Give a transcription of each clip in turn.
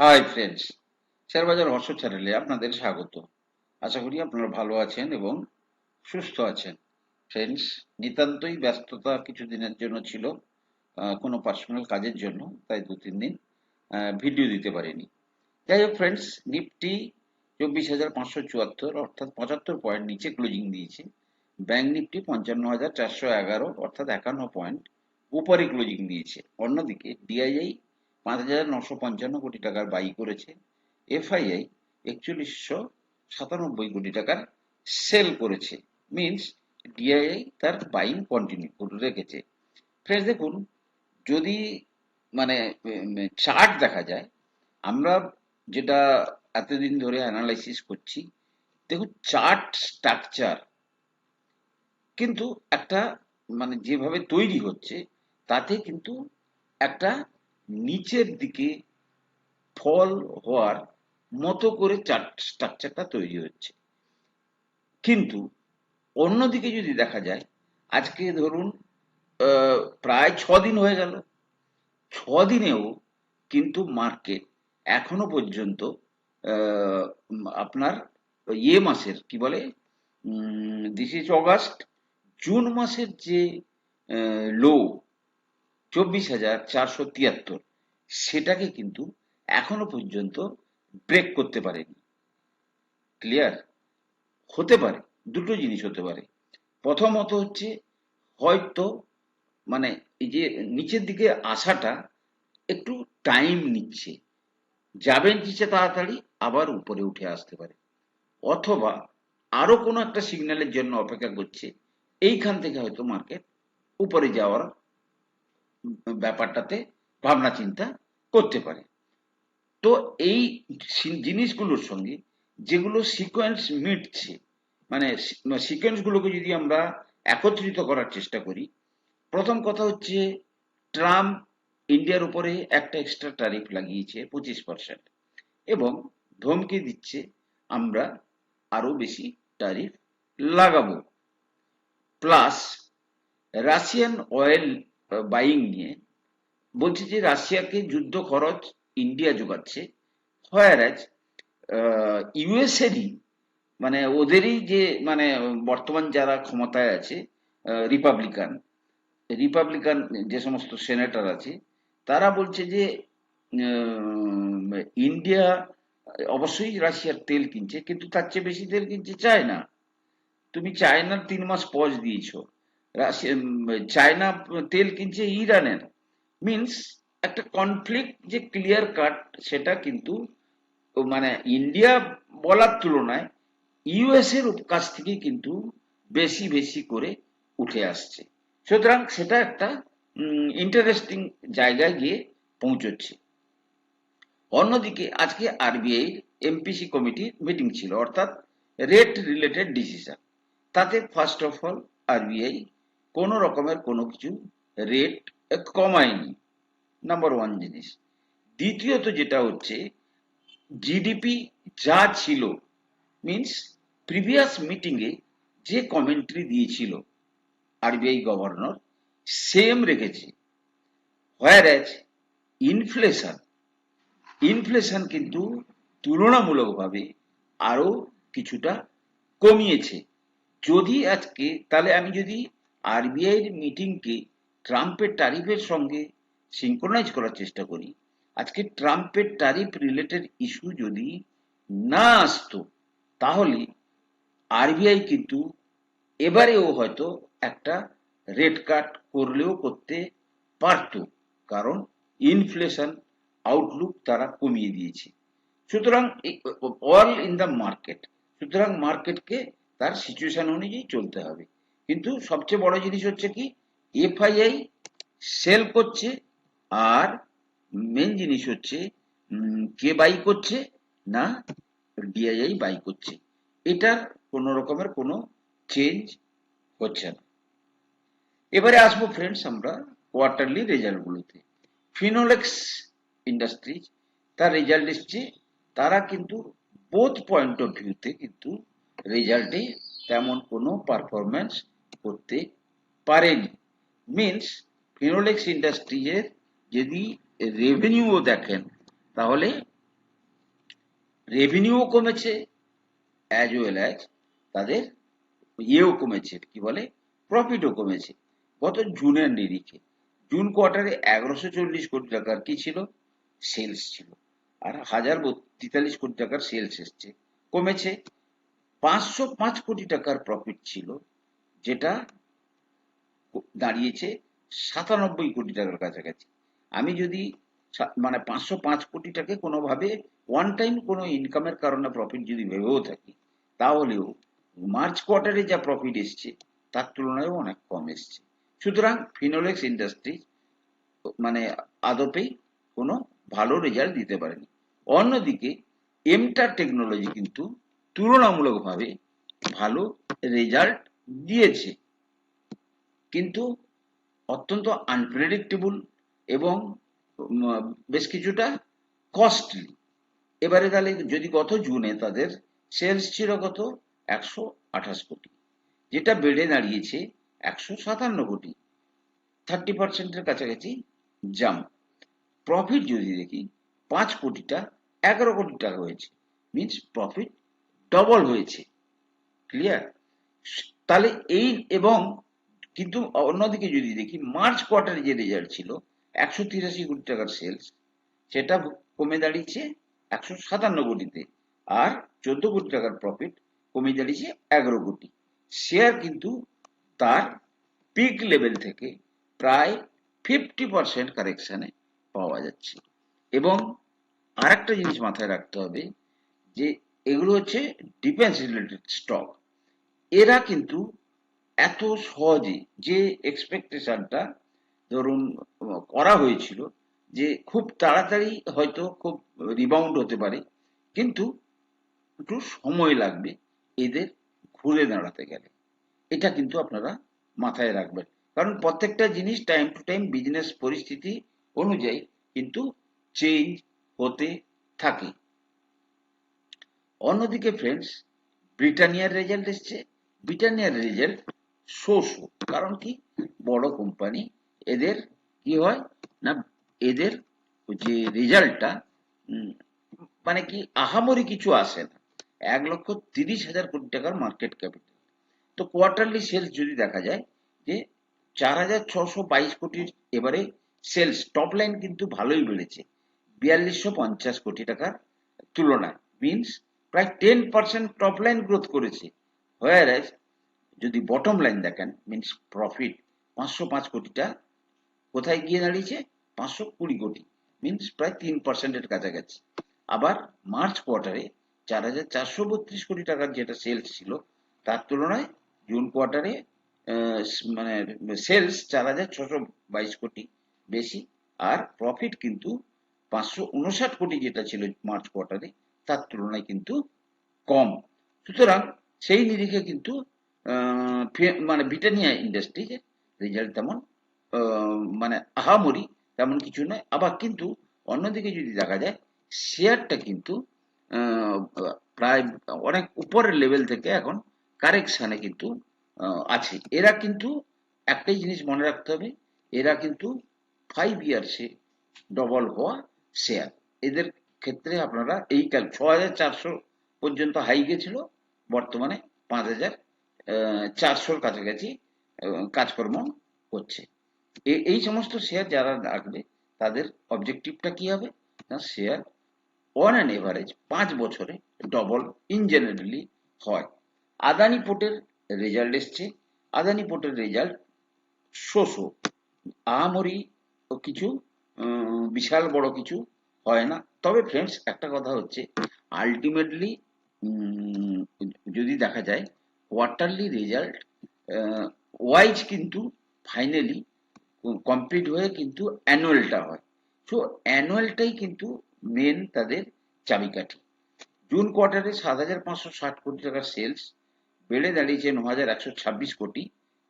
Hi friends শেয়ারবাজার হর্ষ চ্যানেলে আপনাদের স্বাগত। আশা করি আপনারা ভালো আছেন এবং সুস্থ আছেন। ফ্রেন্ডস নিতান্তই ব্যস্ততা কিছু দিনের জন্য ছিল কোনো পার্সোনাল কাজের জন্য, তাই দু, তিন দিন ভিডিও দিতে পারিনি। যাই হোক ফ্রেন্ডস নিফটি চব্বিশ হাজার পাঁচশো চুয়াত্তর, অর্থাৎ পঁচাত্তর পয়েন্ট নিচে ক্লোজিং দিয়েছে। ব্যাংক নিফটি পঞ্চান্ন হাজার চারশো এগারো, অর্থাৎ একান্ন পয়েন্ট উপরে ক্লোজিং দিয়েছে। অন্যদিকে ডিআইআই পাঁচ হাজার নশো পঞ্চান্ন কোটি টাকার বাই করেছে। এফআইআই একচল্লিশশো সাতানব্বই কোটি টাকার সেল করেছে। মিনস ডিআইআই তার বাইং কন্টিনিউ করে রেখেছে। ফ্রেন্ডস দেখুন, যদি মানে চার্ট দেখা যায়, আমরা যেটা এতদিন ধরে অ্যানালাইসিস করছি, দেখুন চার্ট স্ট্রাকচার কিন্তু একটা মানে যেভাবে তৈরি হচ্ছে, তাতে কিন্তু একটা নিচের দিকে ফল হওয়ার মতো করে চার্ট স্ট্রাকচারটা তৈরি হচ্ছে। কিন্তু অন্যদিকে যদি দেখা যায়, আজকে ধরুন প্রায় ছ দিন হয়ে গেল। ছ দিনেও কিন্তু মার্কেট এখনও পর্যন্ত আপনার ইয়ে মাসের, কি বলে? দিস ইজ অগাস্ট জুন মাসের যে লো চব্বিশ হাজার চারশো তিয়াত্তর। সেটাকে কিন্তু এখনও পর্যন্ত ব্রেক করতে পারেনি। ক্লিয়ার হতে পারে, দুটো জিনিস হতে পারে। প্রথমত হচ্ছে, হয়তো মানে এই যে নিচের দিকে আসাটা একটু টাইম নিচ্ছে। যাবেন নিচে তাড়াতাড়ি আবার উপরে উঠে আসতে পারে। অথবা আরও কোনো একটা সিগন্যালের জন্য অপেক্ষা করছে। এইখান থেকে হয়তো মার্কেট উপরে যাওয়ার ব্যাপারটাতে ভাবনা চিন্তা করতে পারে। তো এই জিনিসগুলোর সঙ্গে যেগুলো সিকোয়েন্স মিটছে মানে সিকোয়েন্স গুলোকে যদি আমরা একত্রিত করার চেষ্টা করি, প্রথম কথা হচ্ছে ট্রাম্প ইন্ডিয়ার উপরে একটা এক্সট্রা ট্যারিফ লাগিয়েছে পঁচিশ পার্সেন্ট এবং ধমকি দিচ্ছে, আমরা আরও বেশি ট্যারিফ লাগাবো। প্লাস রাশিয়ান অয়েল বাইং নিয়ে। বলছে যে রাশিয়াকে যুদ্ধ খরচ ইন্ডিয়া যোগাচ্ছে হোয়ারাজ ইউএসএরই মানে ওদেরই যে মানে বর্তমান যারা ক্ষমতায় আছে রিপাবলিকান রিপাবলিকান যে সমস্ত সেনেটর আছে, তারা বলছে যে ইন্ডিয়া অবশ্যই রাশিয়ার তেল কিনছে, কিন্তু তার চেয়ে বেশি তেল কিনছে চায়না। তুমি চায়নার তিন মাস পজ দিয়েছ। চায়না তেল কিনছে ইরানের। মিন্স একটা কনফ্লিক্ট যে ক্লিয়ার কাট সেটা কিন্তু মানে ইন্ডিয়া বলার তুলনায় ইউএস এর কাছ থেকে কিন্তু বেশি বেশি করে উঠে আসছে। সুতরাং সেটা একটা ইন্টারেস্টিং জায়গায় গিয়ে পৌঁছচ্ছে। অন্যদিকে আজকে আরবিআই এমপিসি কমিটির মিটিং ছিল, অর্থাৎ রেট রিলেটেড ডিসিশন তাতে ফার্স্ট অফ অল আরবিআই কোনো রকমের কোনো কিছু রেট কমায়নি। নাম্বার ওয়ান জিনিস। দ্বিতীয়ত যেটা হচ্ছে জিডিপি যা ছিল মিন্স প্রিভিয়াস মিটিংয়ে যে কমেন্ট্রি দিয়েছিল আরবিআই গভর্নর সেম রেখেছে। হোয়ার অ্যাজ ইনফ্লেশন ইনফ্লেশন কিন্তু তুলনামূলকভাবে আরও কিছুটা কমিয়েছে। যদি আজকে, তাহলে আমি যদি আরবিআই এর মিটিংকে ট্রাম্পের ট্যারিফের সঙ্গে সিঙ্ক্রোনাইজ করার চেষ্টা করি। আজকে ট্রাম্পের ট্যারিফ রিলেটেড ইস্যু যদি না আসতো, তাহলে আরবিআই কিন্তু এবারেও হয়তো একটা রেট কাট করলেও করতে পারতো, কারণ ইনফ্লেশন আউটলুক তারা কমিয়ে দিয়েছে। সুতরাং অল ইন দ্য মার্কেট, সুতরাং মার্কেটকে তার সিচুয়েশন অনুযায়ী চলতে হবে। কিন্তু সবচেয়ে বড় জিনিস হচ্ছে কি, এফআইআই সেল করছে আর মেন জিনিস হচ্ছে কে বাই করছে না ডিআইআই বাই করছে। এটার কোনো রকমের কোনো চেঞ্জ হচ্ছে না। এবারে আসব ফ্রেন্ডস আমরা কোয়ার্টারলি রেজাল্টগুলোতে ফিনোলেক্স ইন্ডাস্ট্রিজ তার রেজাল্ট এসছে, তারা কিন্তু বোথ পয়েন্ট অফ ভিউতে কিন্তু রেজাল্টে তেমন কোনো পারফরমেন্স করতে পারেনি। মিনস ফিনোলেক্স ইন্ডাস্ট্রিজের যদি রেভিনিউও দেখেন, তাহলে রেভিনিউও কমেছে অ্যাজ ওয়েল অ্যাজ তাদের ইয়েও কমেছে, কি বলে? প্রফিটও কমেছে। গত জুনের নিরিখে, জুন কোয়ার্টারে এগারোশো চল্লিশ কোটি টাকার কি ছিল? সেলস ছিল। আর হাজার তেতাল্লিশ কোটি টাকার সেলস এসছে। কমেছে। পাঁচশো পাঁচ কোটি টাকার প্রফিট ছিল। যেটা দাঁড়িয়েছে সাতানব্বই কোটি টাকার কাছাকাছি। আমি যদি মানে পাঁচশো পাঁচ কোটিটাকে কোনোভাবে ওয়ান টাইম কোনো ইনকামের কারণে প্রফিট যদি ভেবেও থাকি, তাহলেও মার্চ কোয়ার্টারে যা প্রফিট এসছে, তার তুলনায় অনেক কম এসছে। সুতরাং ফিনোলেক্স ইন্ডাস্ট্রি মানে আদপেই কোনো ভালো রেজাল্ট দিতে পারেনি। অন্যদিকে এমটার টেকনোলজি কিন্তু তুলনামূলকভাবে ভালো রেজাল্ট দিয়েছে। কিন্তু অত্যন্ত আনপ্রেডিক্টেবল এবং বেশ কিছুটা কস্টলি এবারে তাহলে যদি গত জুনে তাদের সেলস ছিল কত? একশো আঠাশ কোটি। যেটা বেড়ে দাঁড়িয়েছে একশো সাতান্ন কোটি। থার্টি পার্সেন্টের কাছাকাছি জাম প্রফিট যদি দেখি, পাঁচ কোটিটা এগারো কোটি টাকা হয়েছে। মিনস প্রফিট ডবল হয়েছে। ক্লিয়ার তাহলে এই এবং কিন্তু অন্যদিকে যদি দেখি মার্চ কোয়ার্টারে যে রেজাল্ট ছিল, একশো তিরাশি কোটি টাকার সেলস সেটা কমে দাঁড়িয়েছে একশো সাতান্ন কোটিতে আর চোদ্দ কোটি টাকার প্রফিট কমে দাঁড়িয়েছে এগারো কোটি। শেয়ার কিন্তু তার পিক লেভেল থেকে প্রায় ফিফটি পার্সেন্ট কারেকশানে পাওয়া যাচ্ছে। এবং আরেকটা জিনিস মাথায় রাখতে হবে যে এগুলো হচ্ছে ডিফেন্স রিলেটেড স্টক এরা কিন্তু এত সহজে যে এক্সপেকটেশনটা ধরুন করা হয়েছিল যে খুব তাড়াতাড়ি হয়তো খুব রিবাউন্ড হতে পারে, কিন্তু একটু সময় লাগবে এদের ঘুরে দাঁড়াতে গেলে। এটা কিন্তু আপনারা মাথায় রাখবেন। কারণ প্রত্যেকটা জিনিস টাইম টু টাইম বিজনেস পরিস্থিতি অনুযায়ী কিন্তু চেঞ্জ হতে থাকে। অন্যদিকে ফ্রেন্ডস ব্রিটানিয়ার রেজাল্ট এসছে। ব্রিটানিয়ার রেজাল্ট শো শো কারণ কি? বড় কোম্পানি এদের কি হয় না, এদের যে রেজাল্টটা মানে কি আহামরি কিছু আসে না। এক লক্ষ তিরিশ হাজার কোটি টাকার মার্কেট ক্যাপিটাল তো কোয়ার্টারলি সেলস যদি দেখা যায় যে চার হাজার ছশো বাইশ কোটির এবারে সেলস টপ লাইন কিন্তু ভালোই বেড়েছে। বিয়াল্লিশশো পঞ্চাশ কোটি টাকার তুলনায়। মিনস প্রায় ten percent top line growth করেছে। হোয়ার যদি বটম লাইন দেখেন মিনস প্রফিট পাঁচশো পাঁচ কোটিটা কোথায় গিয়ে দাঁড়িয়েছে? পাঁচশো কুড়ি কোটি মিনস প্রায় তিন পার্সেন্টের কাছাকাছি। আবার মার্চ কোয়ার্টারে চার হাজার চারশো বত্রিশ কোটি টাকার যেটা সেলস ছিল, তার তুলনায় জুন কোয়ার্টারে মানে সেলস চার হাজার ছশো বাইশ কোটি বেশি, আর প্রফিট কিন্তু পাঁচশো উনষাট কোটি যেটা ছিল মার্চ কোয়ার্টারে তার তুলনায় কিন্তু কম। সুতরাং সেই নিরিখে কিন্তু মানে ব্রিটানিয়া ইন্ডাস্ট্রিজের রেজাল্ট তেমন মানে আহামরি তেমন কিছু নয়। আবার কিন্তু অন্যদিকে যদি দেখা যায় শেয়ারটা কিন্তু প্রায় অনেক উপরের লেভেল থেকে এখন কারেকশানে কিন্তু আছে। এরা কিন্তু একটাই জিনিস মনে রাখতে হবে, এরা কিন্তু ফাইভ ইয়ার্সে ডবল হওয়া শেয়ার এদের ক্ষেত্রে আপনারা এই কাল ছ হাজার চারশো পর্যন্ত হাই গেছিল বর্তমানে পাঁচ হাজার চারশোর কাছাকাছি কাজকর্ম করছে এই সমস্ত শেয়ার যারা রাখবে, তাদের অবজেক্টিভটা কি হবে? না শেয়ার অন অ্যান এভারেজ পাঁচ বছরে ডবল ইন জেনারেলি হয়। আদানি পোর্টের রেজাল্ট এসছে। আদানি পোর্টের রেজাল্ট শো শো আহামরি কিছু বিশাল বড় কিছু হয় না। তবে ফ্রেন্ডস একটা কথা হচ্ছে আলটিমেটলি যদি দেখা যায় কোয়ার্টারলি রেজাল্ট ওয়াইজ কিন্তু ফাইনালি কমপ্লিট হয়ে কিন্তু অ্যানুয়ালটা হয়। সো অ্যানুয়ালটাই কিন্তু মেন তাদের চাবিকাঠি। জুন কোয়ার্টারে সাত হাজার পাঁচশো ষাট কোটি টাকার সেলস বেড়ে দাঁড়িয়েছে ন হাজার একশো ছাব্বিশ কোটি,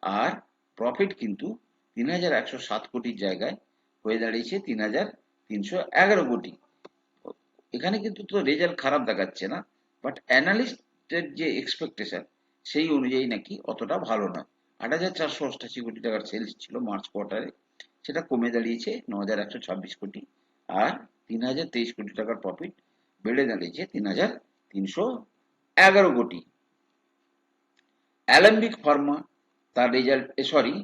আর প্রফিট কিন্তু তিন হাজার একশো সাত কোটির জায়গায় হয়ে দাঁড়িয়েছে তিন হাজার তিনশো এগারো কোটি। এখানে কিন্তু তো রেজাল্ট খারাপ দেখাচ্ছে না। বাট অ্যানালিস্টের যে এক্সপেকটেশন সেই অনুযায়ী নাকি অতটা ভালো নয়। আট হাজার চারশো অষ্টাশি কোটি টাকার সেলস ছিল মার্চ কোয়ার্টারে সেটা কমে দাঁড়িয়েছে ন হাজার একশো ছাব্বিশ কোটি। আর তিন হাজার তেইশ কোটি টাকার প্রফিট বেড়ে দাঁড়িয়েছে তিন হাজার তিনশো এগারো কোটি। অ্যালেম্বিক ফার্মা তার রেজাল্ট সরি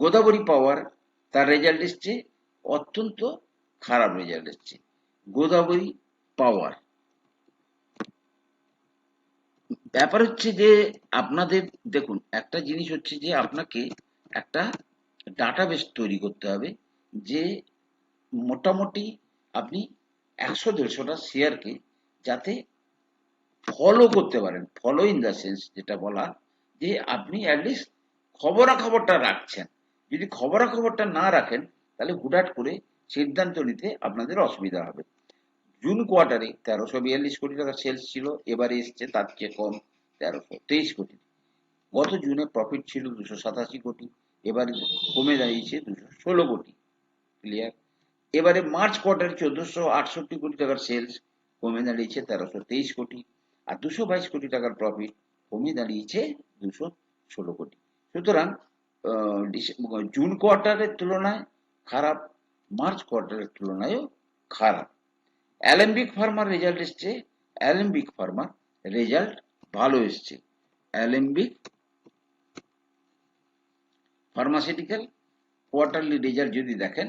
গোদাবরী পাওয়ার তার রেজাল্ট এসছে, অত্যন্ত খারাপ রেজাল্ট এসছে। গোদাবরী পাওয়ার ব্যাপার হচ্ছে যে আপনাদের, দেখুন, একটা জিনিস হচ্ছে যে আপনাকে একটা ডাটাবেস তৈরি করতে হবে যে মোটামুটি আপনি একশো দেড়শোটা শেয়ারকে যাতে ফলো করতে পারেন। ফলো ইন দ্য সেন্স যেটা বলা, যে আপনি অ্যাটলিস্ট খবরাখবরটা রাখছেন। যদি খবরাখবরটা না রাখেন, তাহলে হুটহাট করে সিদ্ধান্ত নিতে আপনাদের অসুবিধা হবে। জুন কোয়ার্টারে তেরোশো বিয়াল্লিশ কোটি টাকা সেলস ছিল, এবারে এসছে তার চেয়ে কম তেরোশো তেইশ কোটি গত জুনে প্রফিট ছিল দুশো সাতাশি কোটি, এবারে কমে দাঁড়িয়েছে দুশো ষোলো কোটি ক্লিয়ার এবারে মার্চ কোয়ার্টারে চোদ্দশো আটষট্টি কোটি টাকার সেলস কমে দাঁড়িয়েছে তেরোশো তেইশ কোটি, আর দুশো বাইশ কোটি টাকার প্রফিট কমে দাঁড়িয়েছে দুশো ষোলো কোটি। সুতরাং জুন কোয়ার্টারের তুলনায় খারাপ, মার্চ কোয়ার্টারের তুলনায়ও খারাপ। অ্যালেম্বিক ফার্মার রেজাল্ট এসছে অ্যালেম্বিক ফার্মার রেজাল্ট ভালো এসছে। অ্যালেম্বিক ফার্মাসিউটিক্যাল কোয়ার্টারলি রেজাল্ট যদি দেখেন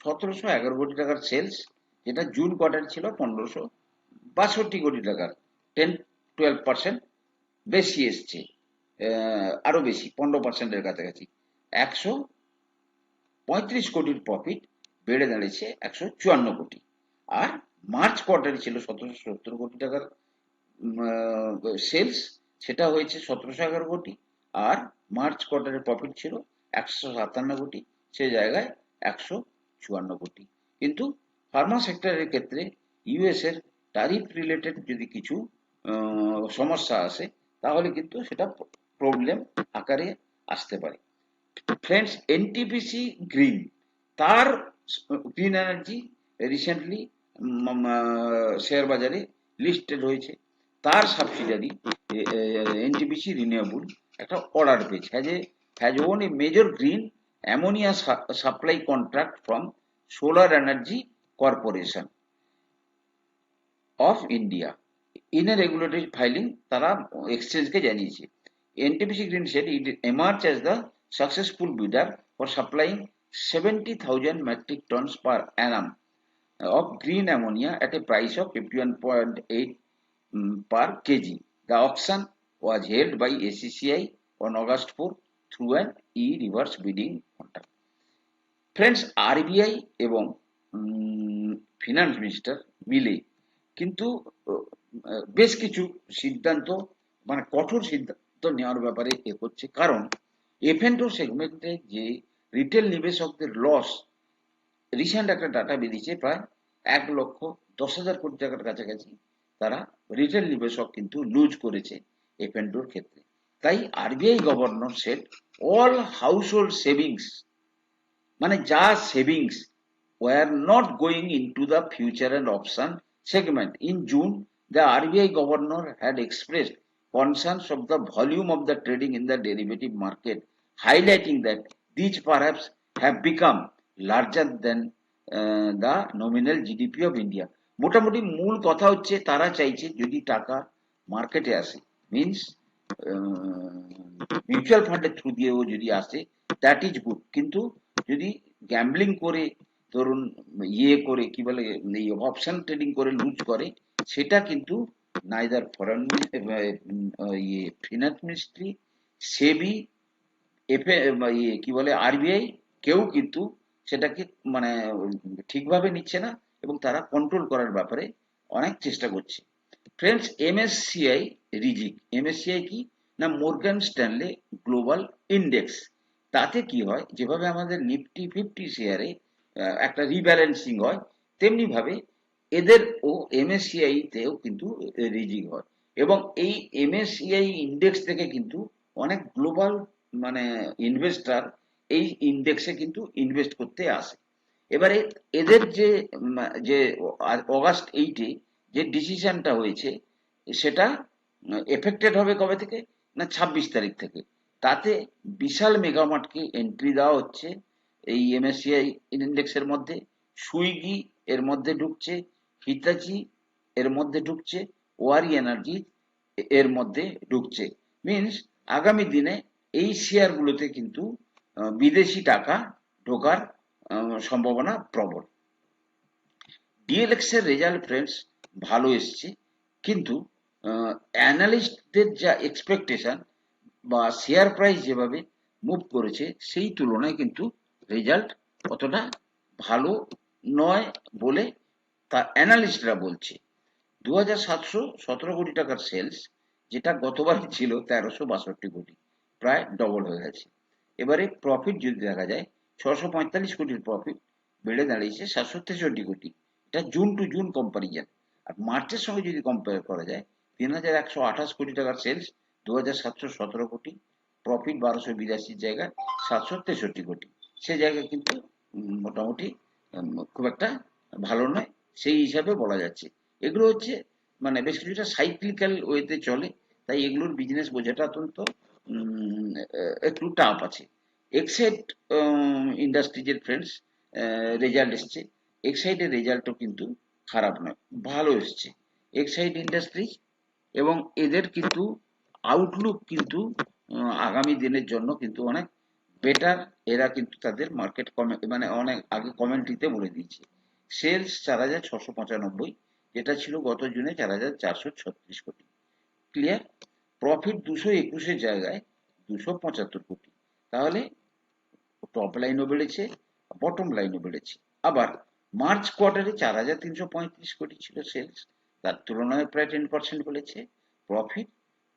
সতেরোশো এগারো কোটি টাকার সেলস যেটা জুন কোয়ার্টার ছিল পনেরোশো বাষট্টি কোটি টাকার টেন টুয়েলভ পার্সেন্ট বেশি এসছে আহ, আরও বেশি পনেরো পার্সেন্টের কাছাকাছি। একশো পঁয়ত্রিশ কোটির প্রফিট বেড়ে দাঁড়িয়েছে একশো চুয়ান্ন কোটি। আর মার্চ কোয়ার্টারে ছিল সতেরোশো সত্তর কোটি টাকার সেলস সেটা হয়েছে সতেরোশো এগারো কোটি। আর মার্চ কোয়ার্টারের প্রফিট ছিল একশো সাতান্ন কোটি, সে জায়গায় একশো চুয়ান্ন কোটি। কিন্তু ফার্মা সেক্টরের ক্ষেত্রে ইউএস এর টারিফ রিলেটেড যদি কিছু সমস্যা আসে, তাহলে কিন্তু সেটা প্রবলেম আকারে আসতে পারে। ফ্রেন্ডস এনটিপিসি গ্রিন তার গ্রিন এনার্জি রিসেন্টলি শেয়ার বাজারে লিস্টেড হয়েছে তার সাবসিডারি এনটিপিসি রিনিউয়েবল একটা অর্ডার পেয়েছে। Has a has won a major green ammonia supply contract from solar energy corporation of India in a regulatory filing তারা এক্সচেঞ্জকে জানিয়েছে। NTPC green said it it emerged the successful successful for for supplying 70,000 metric tons per annum of green ammonia at a price of 51.8 mm, per kg. The auction was held by ACCI on August 4 through an e-reverse bidding contract. Friends RBI এবং finance minister মিলে কিন্তু বেশ কিছু সিদ্ধান্ত মানে কঠোর সিদ্ধান্ত নেওয়ার ব্যাপারে এ করছে কারণ এফএনটো সেগমেন্টে যে রিটেল নিবেশকদের লস রিসেন্ট একটা ডাটা বেরিয়েছে প্রায় এক লক্ষ দশ হাজার কোটি টাকার কাছাকাছি তারা রিটেল নিবেশক কিন্তু লুজ করেছে এফএনটোর ক্ষেত্রে তাই RBI governor said all house savings মানে যা savings were not going into the future and option segment. In June, the RBI governor had expressed concerns of the volume of the trading in the derivative market, highlighting that these perhaps have become larger than uh, nominal GDP of India মোটামুটি মূল কথা হচ্ছে তারা চাইছে যদি টাকা মার্কেটে আসে মিনস মিউচুয়াল ফান্ডের থ্রু দিয়েও যদি আসে দ্যাট ইজ গুড কিন্তু যদি গ্যাম্বলিং করে ধরুন ইয়ে করে কি বলে এই অপশন ট্রেডিং করে লুজ করে সেটা কিন্তু নাইদার ফরেন ইয়ে ফিনান্স মিনিস্ট্রি সেবি এফএ ইয়ে কি বলে আরবিআই কেউ কিন্তু সেটাকে মানে ঠিকভাবে নিচ্ছে না এবং তারা কন্ট্রোল করার ব্যাপারে অনেক চেষ্টা করছে। ফ্রেন্ডস এমএসসিআই রিজিক। এমএসসিআই কি? না মোরগান স্ট্যানলে গ্লোবাল ইন্ডেক্স তাতে কি হয়? যেভাবে আমাদের নিফটি ফিফটি শেয়ারে একটা রিব্যালেন্সিং হয় তেমনি ভাবে এদের ও এমএসসিআই তেও কিন্তু রিজিক হয়। এবং এই এমএসসিআই ইন্ডেক্স থেকে কিন্তু অনেক গ্লোবাল মানে ইনভেস্টার এই ইন্ডেক্সে কিন্তু ইনভেস্ট করতে আসে। এবারে এদের যে যে অগাস্ট এইটে যে ডিসিশনটা হয়েছে, সেটা এফেক্টেড হবে কবে থেকে? না ছাব্বিশ তারিখ থেকে। তাতে বিশাল মেগামার্টকে এন্ট্রি দেওয়া হচ্ছে এই এমএসসিআই ইন্ডেক্সের মধ্যে। সুইগি এর মধ্যে ঢুকছে হিতাচি এর মধ্যে ঢুকছে ওয়ারি এনার্জি এর মধ্যে ঢুকছে। মিনস আগামী দিনে এই শেয়ারগুলোতে কিন্তু বিদেশি টাকা ঢোকার সম্ভাবনা প্রবল। ডিএলএক্স এর রেজাল্ট ফ্রেন্ডস ভালো এসছে। কিন্তু অ্যানালিস্টদের যা এক্সপেকটেশন বা শেয়ার প্রাইস যেভাবে মুভ করেছে, সেই তুলনায় কিন্তু রেজাল্ট অতটা ভালো নয় বলে তা অ্যানালিস্টরা বলছে। দু হাজার সাতশো সতেরো কোটি টাকার সেলস যেটা গতবার ছিল তেরোশো বাষট্টি কোটি, প্রায় ডবল হয়ে গেছে। এবারে প্রফিট যদি দেখা যায় ছশো পঁয়তাল্লিশ কোটির প্রফিট বেড়ে দাঁড়িয়েছে সাতশো তেষট্টি কোটি। এটা জুন টু জুন কম্পারিজন আর মার্চের সঙ্গে যদি কম্পেয়ার করা যায়, তিন হাজার একশো আঠাশ কোটি টাকার সেলস দু হাজার সাতশো সতেরো কোটি। প্রফিট বারোশো বিরাশির জায়গায় সাতশো তেষট্টি কোটি। সে জায়গায় কিন্তু মোটামুটি খুব একটা ভালো নয়। সেই হিসাবে বলা যাচ্ছে। এগুলো হচ্ছে মানে বেশ কিছুটা সাইক্লিক্যাল ওয়েতে চলে। তাই এগুলোর বিজনেস বোঝাটা অত্যন্ত একটু টাফ আছে। এক্সাইড ইন্ডাস্ট্রিজের ফ্রেন্ডস রেজাল্ট এসছে। এক্সাইডের রেজাল্টও কিন্তু খারাপ নয়, ভালো এসছে। এক্সাইড ইন্ডাস্ট্রিজ এবং এদের কিন্তু আউটলুক কিন্তু আগামী দিনের জন্য কিন্তু অনেক বেটার এরা কিন্তু তাদের মার্কেট কমে মানে অনেক আগে কমেন্ট্রিতে বলে দিয়েছে। সেলস চার হাজার ছশো পঁচানব্বই, যেটা ছিল গত জুনে চার হাজার চারশো ছত্রিশ কোটি। ক্লিয়ার প্রফিট দুশো একুশের জায়গায় দুশো পঁচাত্তর কোটি। তাহলে টপ লাইনও বেড়েছে বটম লাইনও বেড়েছে। আবার মার্চ কোয়ার্টারে চার হাজার তিনশো পঁয়ত্রিশ কোটি ছিল সেলস তার তুলনায় প্রায় টেন পার্সেন্ট বেড়েছে প্রফিট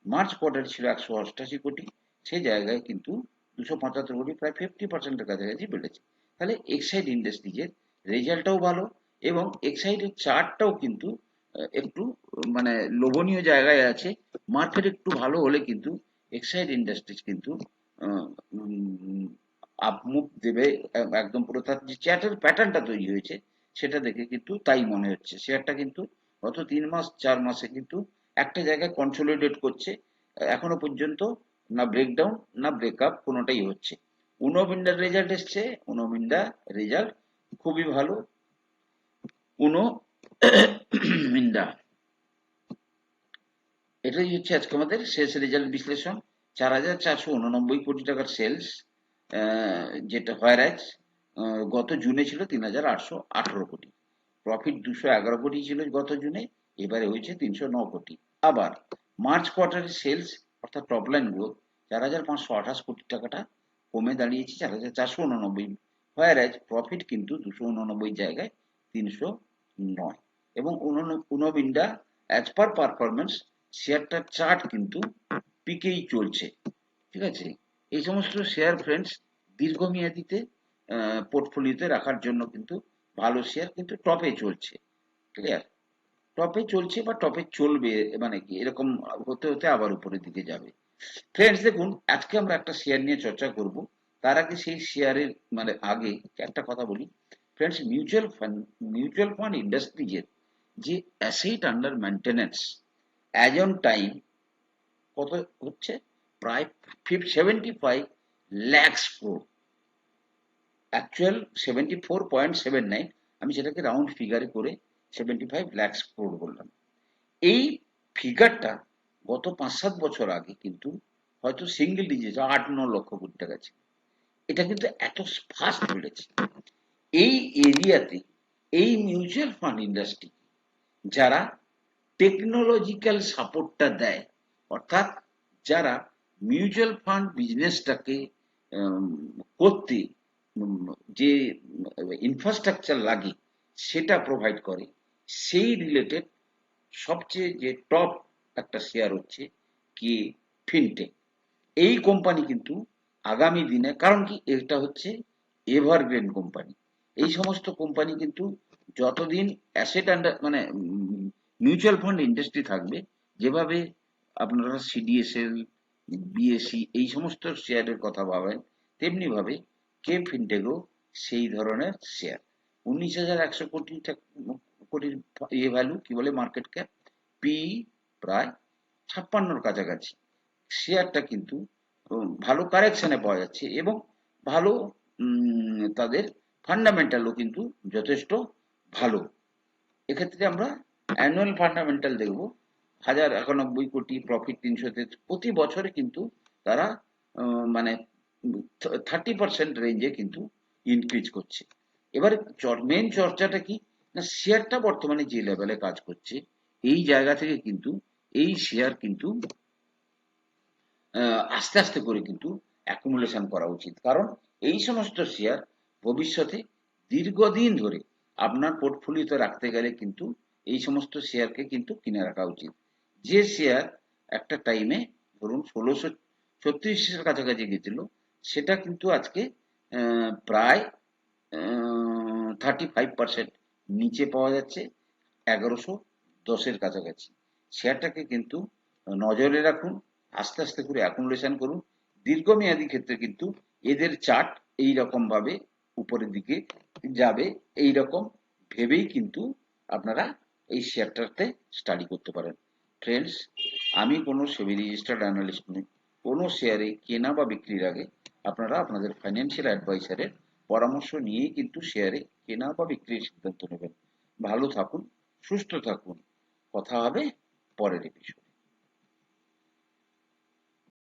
মার্চ কোয়ার্টারে ছিল একশো অষ্টাশি কোটি সেই জায়গায় কিন্তু দুশো পঁচাত্তর কোটি প্রায় ফিফটি পার্সেন্টের কাছাকাছি বেড়েছে। তাহলে এক্সাইড ইন্ডাস্ট্রিজের রেজাল্টটাও ভালো এবং এক্সাইডের চার্টটাও কিন্তু একটু মানে লোভনীয় জায়গায় আছে। মার্কেট একটু ভালো হলে কিন্তু এক্সাইড ইন্ডাস্ট্রিজ কিন্তু আপমুভ দেবে। একদম পুরো তার যে চ্যাটের প্যাটার্নটা তৈরি হয়েছে, সেটা দেখে কিন্তু তাই মনে হচ্ছে। শেয়ারটা কিন্তু গত তিন মাস, চার মাসে কিন্তু একটা জায়গায় কনসোলিডেট করছে। এখনও পর্যন্ত না ব্রেকডাউন না ব্রেকআপ কোনোটাই হচ্ছে। উনোমিন্ডার রেজাল্ট এসছে। উনোমিন্ডা রেজাল্ট খুবই ভালো। উনো মিন্ডা এটাই হচ্ছে আজকে আমাদের শেষ রেজাল্ট বিশ্লেষণ। চার হাজার চারশো উননব্বই কোটি টাকার সেলস যেটা হয়ারাজ গত জুনে ছিল তিন হাজার আটশো আঠারো কোটি। প্রফিট দুশো এগারো কোটি ছিল গত জুনে, এবারে হয়েছে তিনশো ন কোটি। আবার মার্চ কোয়ার্টারের সেলস অর্থাৎ টপ লাইন গ্রোথ চার হাজার পাঁচশো আঠাশ কোটি টাকাটা কমে দাঁড়িয়েছে চার হাজার চারশো উননব্বই। হয়ারাজ প্রফিট কিন্তু দুশো উননব্বই জায়গায় তিনশো নয়। এবং উনবিন্ডা অ্যাজ পার পারফরমেন্স শেয়ারটার চার্ট কিন্তু পিকেই চলছে। ঠিক আছে? এই সমস্ত শেয়ার ফ্রেন্ডস দীর্ঘমেয়াদিতে পোর্টফোলিওতে রাখার জন্য কিন্তু ভালো শেয়ার কিন্তু টপে চলছে। ক্লিয়ার টপে চলছে বা টপে চলবে মানে কি, এরকম হতে হতে আবার উপরের দিকে যাবে। ফ্রেন্ডস দেখুন, আজকে আমরা একটা শেয়ার নিয়ে চর্চা করব। তার আগে সেই শেয়ারের মানে আগে একটা কথা বলি। Friends mutual fund mutual fund ইন্ডাস্ট্রিজের যে asset under maintenance as on time কত হচ্ছে? প্রায় seventy five lakhs crore actual seventy four point seven nine আমি সেটাকে রাউন্ড ফিগারে করে সেভেন্টি ফাইভ ল্যাক্স ক্রোড বললাম এই ফিগারটা গত পাঁচ সাত বছর আগে কিন্তু হয়তো সিঙ্গেল ডিজিট আট, ন লক্ষ কোটি টাকা ছিল। এটা কিন্তু এত ফাস্ট বেড়েছে। এই এরিয়াতে এই মিউচুয়াল ফান্ড ইন্ডাস্ট্রি যারা টেকনোলজিক্যাল সাপোর্টটা দেয়, অর্থাৎ যারা মিউচুয়াল ফান্ড বিজনেসটাকে করতে যে ইনফ্রাস্ট্রাকচার লাগে, সেটা প্রোভাইড করে, সেই রিলেটেড সবচেয়ে যে টপ একটা শেয়ার হচ্ছে কি ফিনটেক এই কোম্পানি কিন্তু আগামী দিনে, কারণ কি, এটা হচ্ছে এভারগ্রেন কোম্পানি এই সমস্ত কোম্পানি কিন্তু যতদিন অ্যাসেট আন্ডার মানে মিউচুয়াল ফান্ড ইন্ডাস্ট্রি থাকবে, যেভাবে আপনারা সিডিএসএল বিএসসি এই সমস্ত শেয়ারের কথা ভাবেন তেমনি ভাবে কে ফিনটেকও সেই ধরনের শেয়ার উনিশ হাজার একশো কোটি কোটির ইয়ে ভ্যালু কি বলে মার্কেট ক্যাপ পি প্রায় ছাপ্পান্নর কাছাকাছি। শেয়ারটা কিন্তু ভালো কারেকশনে পাওয়া যাচ্ছে এবং ভালো তাদের ফান্ডামেন্টালও কিন্তু যথেষ্ট ভালো। এক্ষেত্রে আমরা অ্যানুয়াল ফান্ডামেন্টাল দেখব। হাজার একানব্বই কোটি প্রফিট তিনশো প্রতি বছরে কিন্তু তারা মানে থার্টি পার্সেন্ট রেঞ্জে কিন্তু ইনক্রিজ করছে। এবার মেন চর্চাটা কি? না শেয়ারটা বর্তমানে যে লেভেলে কাজ করছে, এই জায়গা থেকে কিন্তু এই শেয়ার কিন্তু আস্তে আস্তে করে কিন্তু অ্যাকুমুলেশন করা উচিত। কারণ এই সমস্ত শেয়ার ভবিষ্যতে দীর্ঘদিন ধরে আপনার পোর্টফোলিওতে রাখতে গেলে কিন্তু এই সমস্ত শেয়ারকে কিন্তু কিনে রাখা উচিত। যে শেয়ার একটা টাইমে ধরুন ষোলোশো ছত্রিশের কাছাকাছি গেছিল সেটা কিন্তু আজকে প্রায় থার্টি ফাইভ পার্সেন্ট নিচে পাওয়া যাচ্ছে, এগারোশো দশের কাছাকাছি। শেয়ারটাকে কিন্তু নজরে রাখুন, আস্তে আস্তে করে অ্যাকুমুলেশন করুন। দীর্ঘমেয়াদী ক্ষেত্রে কিন্তু এদের চার্ট এই রকম ভাবে উপরের দিকে যাবে এই রকম ভেবেই কিন্তু আপনারা এই শেয়ারটাতে স্টাডি করতে পারেন। ফ্রেন্ডস আমি কোনো সেবি রেজিস্টার্ড অ্যানালিস্ট নই। কোনো শেয়ারে কেনা বা বিক্রির আগে আপনারা আপনাদের ফাইন্যান্সিয়াল অ্যাডভাইসারের পরামর্শ নিয়েই কিন্তু শেয়ারে কেনা বা বিক্রির সিদ্ধান্ত নেবেন। ভালো থাকুন, সুস্থ থাকুন। কথা হবে পরের এপিসোড